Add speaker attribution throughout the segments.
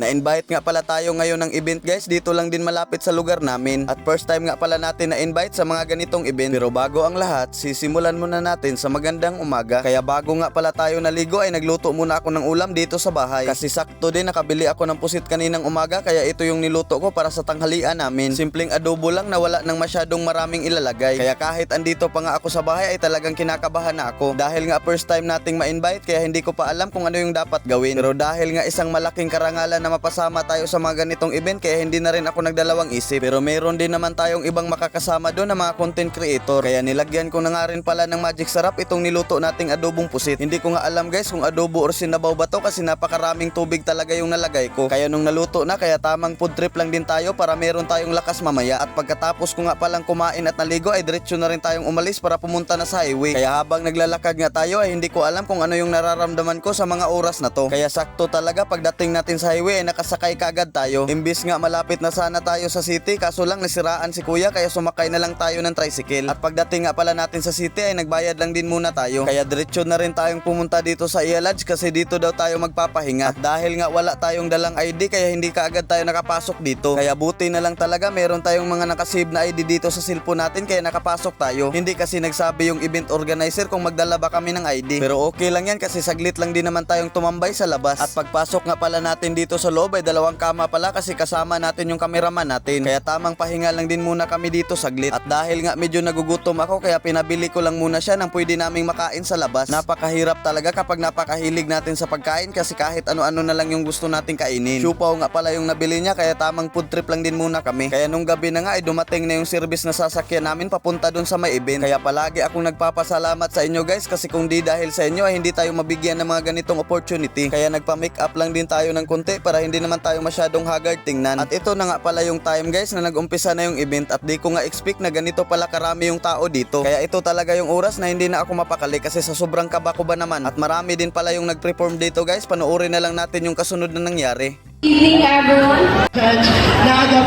Speaker 1: Na-invite nga pala tayo ngayon ng event guys, dito lang din malapit sa lugar namin. At first time nga pala natin na-invite sa mga ganitong event. Pero bago ang lahat, sisimulan muna natin sa magandang umaga. Kaya bago nga pala tayo naligo ay nagluto muna ako ng ulam dito sa bahay. Kasi sakto din nakabili ako ng pusit kaninang umaga kaya ito yung niluto ko para sa tanghalian namin. Simpleng adobo lang na wala nang masyadong maraming ilalagay. Kaya kahit andito pa nga ako sa bahay ay talagang kinakabahan na ako. Dahil nga first time nating ma-invite kaya hindi ko pa alam kung ano yung dapat gawin. Pero dahil nga isang malaking karangalan mapasama tayo sa mga ganitong event kaya hindi na rin ako nagdalawang isip. Pero meron din naman tayong ibang makakasama doon na mga content creator. Kaya nilagyan ko na nga rin pala ng magic sarap itong niluto nating adobong pusit. Hindi ko nga alam guys kung adobo or sinabaw ba to kasi napakaraming tubig talaga yung nalagay ko. Kaya nung naluto na kaya tamang food trip lang din tayo para meron tayong lakas mamaya. At pagkatapos ko nga palang kumain at naligo ay diretso na rin tayong umalis para pumunta na sa highway. Kaya habang naglalakad nga tayo ay hindi ko alam kung ano yung nararamdaman ko sa mga oras na to. Kaya sakto talaga pagdating natin sa highway ay nakasakay kagad tayo. Imbis nga malapit na sana tayo sa city kaso lang nasiraan si kuya kaya sumakay na lang tayo ng tricycle. At pagdating nga pala natin sa city ay nagbayad lang din muna tayo. Kaya diretso na rin tayong pumunta dito sa Iya Lodge kasi dito daw tayo magpapahinga. At dahil nga wala tayong dalang ID kaya hindi kaagad tayo nakapasok dito. Kaya buti na lang talaga meron tayong mga nakasave na ID dito sa cellphone natin kaya nakapasok tayo. Hindi kasi nagsabi yung event organizer kung magdala ba kami ng ID. Pero okay lang yan kasi saglit lang din naman tayong tumambay sa labas. At pagpasok nga pala natin dito sa loob ay dalawang kama pala kasi kasama natin yung kameraman natin. Kaya tamang pahinga lang din muna kami dito saglit. At dahil nga medyo nagugutom ako kaya pinabili ko lang muna siya ng pwede naming makain sa labas. Napakahirap talaga kapag napakahilig natin sa pagkain kasi kahit ano-ano na lang yung gusto nating kainin. Siupaw nga pala yung nabili niya kaya tamang food trip lang din muna kami. Kaya nung gabi na nga ay dumating na yung service na sasakyan namin papunta dun sa may event. Kaya palagi akong nagpapasalamat sa inyo guys kasi kung di dahil sa inyo ay hindi tayo mabigyan ng mga ganitong opportunity. Kaya nagpa-make up lang din tayo ng konti hindi naman tayo masyadong haggard tingnan. At ito na nga pala yung time guys na nag-umpisa na yung event at di ko nga expect na ganito pala karami yung tao dito. Kaya ito talaga yung oras na hindi na ako mapakali kasi sa sobrang kaba ko ba naman at marami din pala yung nag-perform dito guys. Panoorin na lang natin yung kasunod na nangyari.
Speaker 2: evening, everyone.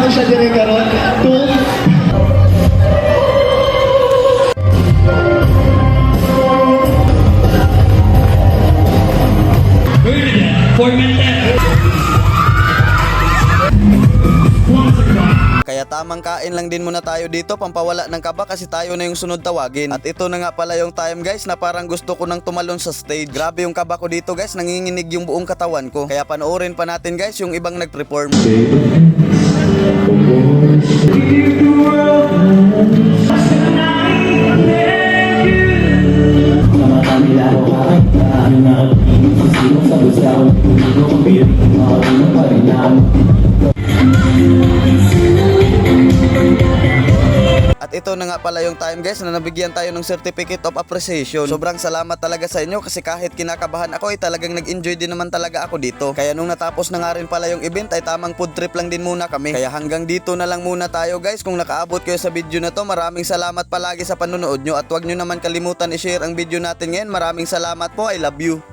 Speaker 3: Po siya dire karon. Two,
Speaker 1: Kaya tamang kain lang din muna tayo dito pampawala ng kaba kasi tayo na yung sunod tawagin. At ito na nga pala yung time guys na parang gusto ko nang tumalon sa stage. Grabe yung kaba ko dito guys, nanginginig yung buong katawan ko. Kaya panoorin pa natin guys yung ibang nag-perform. At ito na nga pala yung time guys na nabigyan tayo ng Certificate of Appreciation. Sobrang salamat talaga sa inyo kasi kahit kinakabahan ako ay talagang nag-enjoy din naman talaga ako dito. Kaya nung natapos na nga rin pala yung event ay tamang food trip lang din muna kami. Kaya hanggang dito na lang muna tayo guys. Kung nakaabot kayo sa video na to maraming salamat palagi sa panonood nyo at huwag nyo naman kalimutan i-share ang video natin ngayon. Maraming salamat po. I love you.